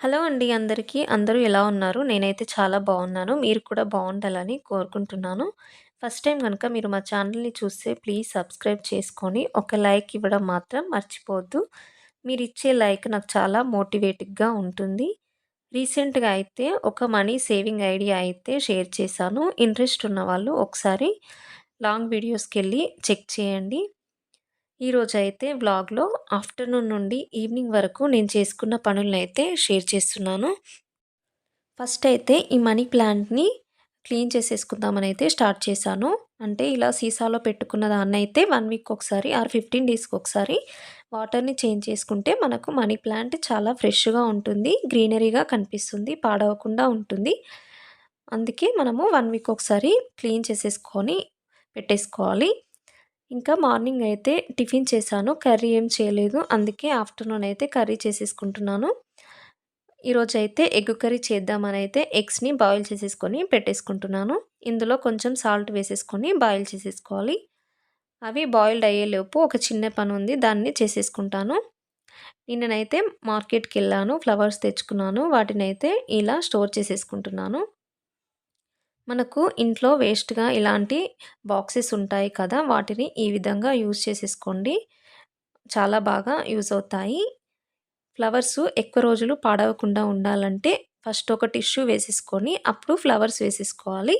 Hello అండి అందరికీ. అందరూ ఎలా ఉన్నారు? నేనైతే చాలా బాగున్నాను మీరు కూడా బాగుండాలని కోరుకుంటున్నాను. ఫస్ట్ టైం కనుక మీరు మా ఛానల్‌ని చూస్తే ప్లీజ్ సబ్స్క్రైబ్ చేసుకొని ఒక లైక్ ఇవ్వడం మాత్రం మర్చిపోవద్దు. ఇచ్చే లైక్ నాకు చాలా మోటివేటివ్‌గా ఉంటుంది. రీసెంట్‌గా అయితే ఒక మనీ సేవింగ్ ఐడియా అయితే షేర్ చేశాను. ఇంట్రెస్ట్ ఉన్న వాళ్ళు ఒకసారి లాంగ్ వీడియోస్‌కెళ్ళి చెక్ చేయండి. ఈరోజు అయితే వ్లాగ్‌లో ఆఫ్టర్‌నూన్ నుండి ఈవినింగ్ వరకు నేను చేసుకున్న పనులనైతే షేర్ చేస్తున్నాను. ఫస్ట్ అయితే ఈ మనీ ప్లాంట్‌ని క్లీన్ చేసేసుకుందామని అయితే స్టార్ట్ చేశాను. అంటే ఇలా సీసాలో పెట్టుకున్న దాన్నయితే 1 వీక్ ఒకసారి ఆర్ 15 డేస్‌కి ఒకసారి వాటర్‌ని చేంజ్ చేసుకుంటే మనకు మనీ ప్లాంట్ చాలా ఫ్రెష్‌గా ఉంటుంది. గ్రీనరీగా కనిపిస్తుంది. పాడవకుండా ఉంటుంది. అందుకే మనము వన్ వీక్ ఒకసారి క్లీన్ చేసేసుకొని పెట్టేసుకోవాలి. ఇంకా మార్నింగ్ అయితే టిఫిన్ చేశాను. కర్రీ ఏం చేయలేదు. అందుకే ఆఫ్టర్‌నూన్ అయితే కర్రీ చేసేసుకుంటున్నాను. ఈరోజైతే ఎగ్ కర్రీ చేద్దామని అయితే ఎగ్స్‌ని బాయిల్ చేసేసుకొని పెట్టేసుకుంటున్నాను. ఇందులో కొంచెం సాల్ట్ వేసేసుకొని బాయిల్ చేసేసుకోవాలి. అవి బాయిల్డ్ అయ్యేలోపు ఒక చిన్న పని ఉంది. దాన్ని చేసేసుకుంటాను. నిన్ననైతే మార్కెట్‌కెళ్ళాను. ఫ్లవర్స్ తెచ్చుకున్నాను. వాటినైతే ఇలా స్టోర్ చేసేసుకుంటున్నాను. మనకు ఇంట్లో వేస్ట్‌గా ఇలాంటి బాక్సెస్ ఉంటాయి కదా! వాటిని ఈ విధంగా యూజ్ చేసేసుకోండి. చాలా బాగా యూజ్ అవుతాయి. ఫ్లవర్స్ ఎక్కువ రోజులు పాడవకుండా ఉండాలంటే ఫస్ట్ ఒక టిష్యూ వేసేసుకొని అప్పుడు ఫ్లవర్స్ వేసేసుకోవాలి.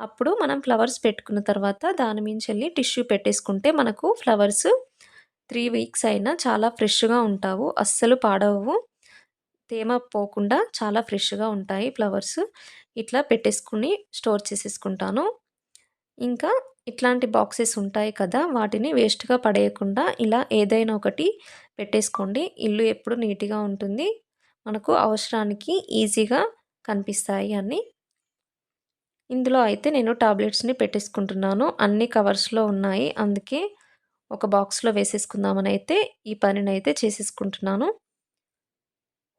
అప్పుడు మనం ఫ్లవర్స్ పెట్టుకున్న తర్వాత దాని మించెల్లి టిష్యూ పెట్టేసుకుంటే మనకు ఫ్లవర్స్ త్రీ వీక్స్ అయినా చాలా ఫ్రెష్‌గా ఉంటావు. అస్సలు పాడవవు. తేమ పోకుండా చాలా ఫ్రెష్‌గా ఉంటాయి ఫ్లవర్స్. ఇట్లా పెట్టేసుకొని స్టోర్ చేసేసుకుంటాను. ఇంకా ఇట్లాంటి బాక్సెస్ ఉంటాయి కదా! వాటిని వేస్ట్‌గా పడేయకుండా ఇలా ఏదైనా ఒకటి పెట్టేసుకోండి. ఇల్లు ఎప్పుడు నీట్‌గా ఉంటుంది. మనకు అవసరానికి ఈజీగా కనిపిస్తాయి అన్నీ. ఇందులో అయితే నేను టాబ్లెట్స్‌ని పెట్టేసుకుంటున్నాను. అన్ని కవర్స్‌లో ఉన్నాయి. అందుకే ఒక బాక్స్‌లో వేసేసుకుందామని అయితే ఈ పనినైతే చేసేసుకుంటున్నాను.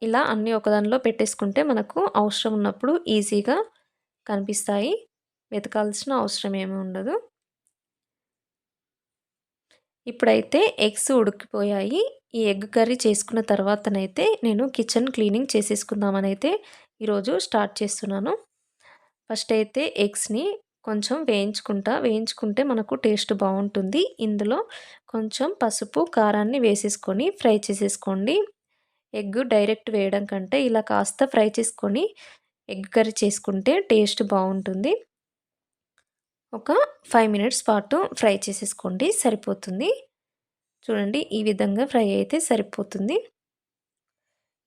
ఇలా అన్నీ ఒకదానిలో పెట్టేసుకుంటే మనకు అవసరం ఉన్నప్పుడు ఈజీగా కనిపిస్తాయి. వెతకాల్సిన అవసరం ఏమి ఉండదు. ఇప్పుడైతే ఎగ్స్ ఉడికిపోయాయి. ఈ ఎగ్ కర్రీ చేసుకున్న తర్వాతనైతే నేను కిచెన్ క్లీనింగ్ చేసేసుకుందామని అయితే ఈరోజు స్టార్ట్ చేస్తున్నాను. ఫస్ట్ అయితే ఎగ్స్‌ని కొంచెం వేయించుకుంటా. వేయించుకుంటే మనకు టేస్ట్ బాగుంటుంది ఇందులో కొంచెం పసుపు, కారాన్ని వేసేసుకొని ఫ్రై చేసేసుకోండి. ఎగ్ డైరెక్ట్ వేయడం కంటే ఇలా కాస్త ఫ్రై చేసుకొని ఎగ్ కర్రీ చేసుకుంటే టేస్ట్ బాగుంటుంది ఒక ఫైవ్ మినిట్స్ పాటు ఫ్రై చేసేసుకోండి సరిపోతుంది. చూడండి ఈ విధంగా ఫ్రై అయితే సరిపోతుంది.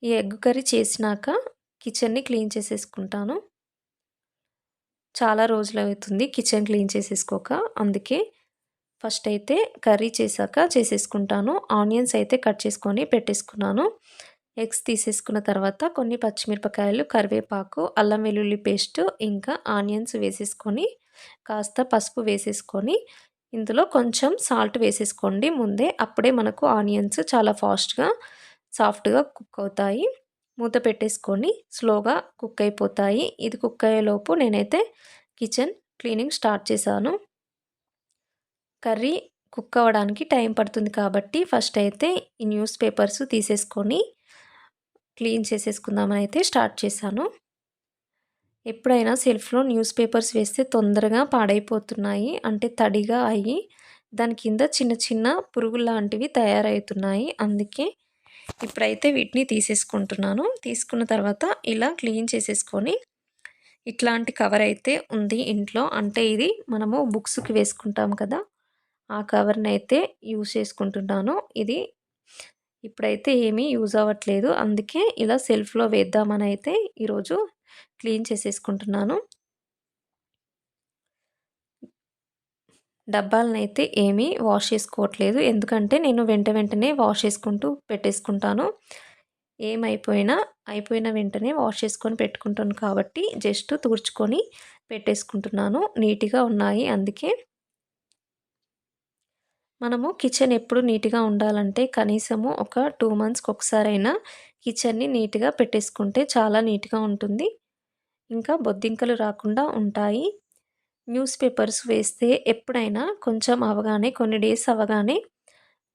ఈ ఎగ్ కర్రీ చేసినాక కిచెన్‌ని క్లీన్ చేసేసుకుంటాను. చాలా రోజులు అవుతుంది కిచెన్ క్లీన్ చేసేసుకోక. అందుకే ఫస్ట్ అయితే కర్రీ చేశాక చేసేసుకుంటాను. ఆనియన్స్ అయితే కట్ చేసుకొని పెట్టేసుకున్నాను. ఎగ్స్ తీసేసుకున్న తర్వాత కొన్ని పచ్చిమిరపకాయలు, కరివేపాకు, అల్లం వెల్లుల్లి పేస్ట్ ఇంకా ఆనియన్స్ వేసేసుకొని కాస్త పసుపు వేసేసుకొని ఇందులో కొంచెం సాల్ట్ వేసేసుకోండి ముందే. అప్పుడే మనకు ఆనియన్స్ చాలా ఫాస్ట్‌గా సాఫ్ట్‌గా కుక్ అవుతాయి. మూత పెట్టేసుకొని స్లోగా కుక్ అయిపోతాయి. ఇది కుక్ అయ్యేలోపు నేనైతే కిచెన్ క్లీనింగ్ స్టార్ట్ చేశాను. కర్రీ కుక్ అవ్వడానికి టైం పడుతుంది కాబట్టి ఫస్ట్ అయితే ఈ న్యూస్ పేపర్స్ తీసేసుకొని క్లీన్ చేసేసుకుందామని అయితే స్టార్ట్ చేశాను. ఎప్పుడైనా సెల్ఫ్‌లో న్యూస్ పేపర్స్ వేస్తే తొందరగా పాడైపోతున్నాయి. అంటే తడిగా అయ్యి దాని కింద చిన్న చిన్న పురుగుల్లాంటివి తయారవుతున్నాయి. అందుకే ఇప్పుడైతే వీటిని తీసేసుకుంటున్నాను. తీసుకున్న తర్వాత ఇలా క్లీన్ చేసేసుకొని ఇట్లాంటి కవర్ అయితే ఉంది ఇంట్లో. అంటే ఇది మనము బుక్స్‌కి వేసుకుంటాం కదా! ఆ కవర్ని అయితే యూజ్ చేసుకుంటున్నాను. ఇది ఇప్పుడైతే ఏమీ యూజ్ అవ్వట్లేదు. అందుకే ఇలా సెల్ఫ్‌లో వేద్దామని అయితే ఈరోజు క్లీన్ చేసేసుకుంటున్నాను. డబ్బాలనైతే ఏమీ వాష్ చేసుకోవట్లేదు. ఎందుకంటే నేను వెంట వెంటనే వాష్ చేసుకుంటూ పెట్టేసుకుంటాను. ఏమైపోయినా అయిపోయిన వెంటనే వాష్ చేసుకొని పెట్టుకుంటాను కాబట్టి జస్ట్ తుడుచుకొని పెట్టేసుకుంటున్నాను. నీట్‌గా ఉన్నాయి అందుకే. మనము కిచెన్ ఎప్పుడు నీట్‌గా ఉండాలంటే కనీసము ఒక టూ మంత్స్‌కి ఒకసారైనా కిచెన్‌ని నీట్‌గా పెట్టేసుకుంటే చాలా నీట్‌గా ఉంటుంది. ఇంకా బొద్దింకలు రాకుండా ఉంటాయి. న్యూస్ పేపర్స్ వేస్తే ఎప్పుడైనా కొంచెం అవగానే కొన్ని డేస్ అవగానే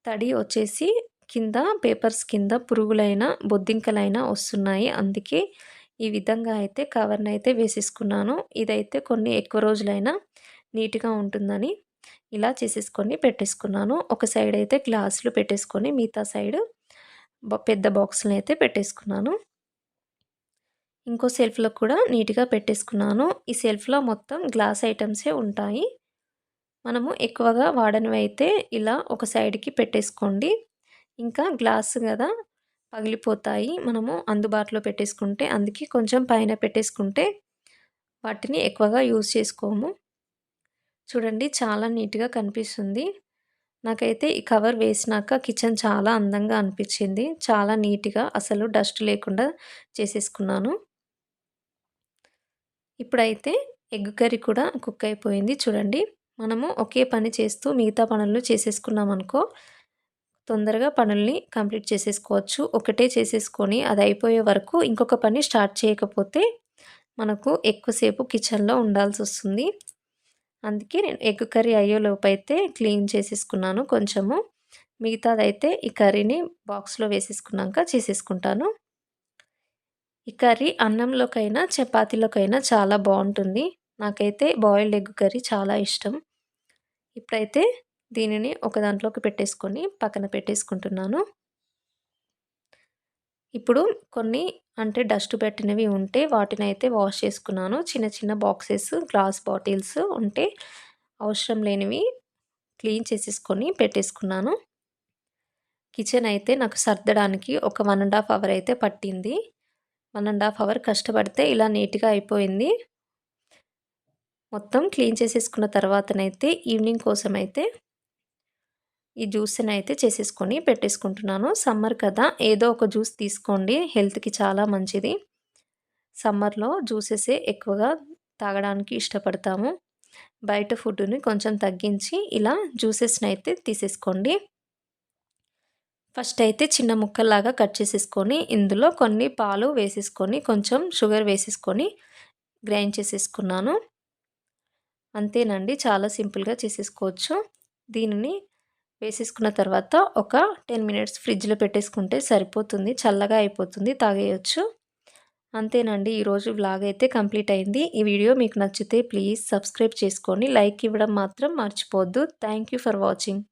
తడి వచ్చేసి కింద పేపర్స్ కింద పురుగులైన బొద్దింకలైనా వస్తున్నాయి అందుకే ఈ విధంగా అయితే కవర్ని అయితే వేసేసుకున్నాను ఇదైతే కొన్ని ఎక్కువ రోజులైనా నీట్గా ఉంటుందని ఇలా చేసేసుకొని పెట్టేసుకున్నాను. ఒక సైడ్ అయితే గ్లాసులు పెట్టేసుకొని మిగతా సైడ్ పెద్ద బాక్స్ని అయితే పెట్టేసుకున్నాను. ఇంకో సెల్ఫ్లో కూడా నీట్గా పెట్టేసుకున్నాను. ఈ సెల్ఫ్లో మొత్తం గ్లాస్ ఐటమ్సే ఉంటాయి. మనము ఎక్కువగా వాడనివి అయితే ఇలా ఒక సైడ్కి పెట్టేసుకోండి. ఇంకా గ్లాస్ కదా పగిలిపోతాయి. మనము అందుబాటులో పెట్టేసుకుంటే అందుకే కొంచెం పైన పెట్టేసుకుంటే వాటిని ఎక్కువగా యూజ్ చేసుకోము. చూడండి చాలా నీట్గా కనిపిస్తుంది. నాకైతే ఈ కవర్ వేసినాక కిచెన్ చాలా అందంగా అనిపించింది. చాలా నీట్గా అసలు డస్ట్ లేకుండా చేసేసుకున్నాను. ఇప్పుడైతే ఎగ్ కర్రీ కూడా కుక్ అయిపోయింది చూడండి. మనము ఒకే పని చేస్తూ మిగతా పనులు చేసేసుకున్నాం అనుకో తొందరగా పనుల్ని కంప్లీట్ చేసేసుకోవచ్చు. ఒకటే చేసేసుకొని అది అయిపోయే వరకు ఇంకొక పని స్టార్ట్ చేయకపోతే మనకు ఎక్కువసేపు కిచెన్లో ఉండాల్సి వస్తుంది అందుకే నేను ఎగ్ కర్రీ అయ్యేలోపు అయితే క్లీన్ చేసేసుకున్నాను కొంచెము. మిగతాదైతే ఈ కర్రీని బాక్స్లో వేసేసుకున్నాక చేసేసుకుంటాను. ఈ కర్రీ అన్నంలోకైనా చపాతీలోకైనా చాలా బాగుంటుంది. నాకైతే బాయిల్డ్ ఎగ్ కర్రీ చాలా ఇష్టం. ఇప్పుడైతే దీనిని ఒక దాంట్లోకి పెట్టేసుకొని పక్కన పెట్టేసుకుంటున్నాను. ఇప్పుడు కొన్ని అంటే డస్ట్ పెట్టినవి ఉంటే వాటిని అయితే వాష్ చేసుకున్నాను. చిన్న చిన్న బాక్సెస్ గ్లాస్ బాటిల్స్ ఉంటే అవసరం లేనివి క్లీన్ చేసేసుకొని పెట్టేసుకున్నాను. కిచెన్ అయితే నాకు సర్దడానికి ఒక వన్ అండ్ హాఫ్ అవర్ అయితే పట్టింది. వన్ అండ్ హాఫ్ అవర్ కష్టపడితే ఇలా నీట్గా అయిపోయింది. మొత్తం క్లీన్ చేసేసుకున్న తర్వాతనైతే ఈవినింగ్ కోసం అయితే ఈ జ్యూస్ని అయితే చేసేసుకొని పెట్టేసుకుంటున్నాను. సమ్మర్ కదా ఏదో ఒక జ్యూస్ తీసుకోండి. హెల్త్కి చాలా మంచిది. సమ్మర్లో జ్యూసెసే ఎక్కువగా తాగడానికి ఇష్టపడతాము. బయట ఫుడ్ని కొంచెం తగ్గించి ఇలా జ్యూసెస్ని అయితే తీసేసుకోండి. ఫస్ట్ అయితే చిన్న ముక్కల్లాగా కట్ చేసేసుకొని ఇందులో కొన్ని పాలు వేసేసుకొని కొంచెం షుగర్ వేసేసుకొని గ్రైండ్ చేసేసుకున్నాను. అంతేనండి చాలా సింపుల్గా చేసేసుకోవచ్చు. దీనిని వేసేసుకున్న తర్వాత ఒక టెన్ మినిట్స్ ఫ్రిడ్జ్లో పెట్టేసుకుంటే సరిపోతుంది చల్లగా అయిపోతుంది తాగేయచ్చు. అంతేనండి ఈరోజు వ్లాగ్ అయితే కంప్లీట్ అయింది. ఈ వీడియో మీకు నచ్చితే ప్లీజ్ సబ్స్క్రైబ్ చేసుకోండి. లైక్ ఇవ్వడం మాత్రం మర్చిపోవద్దు. Thank for watching.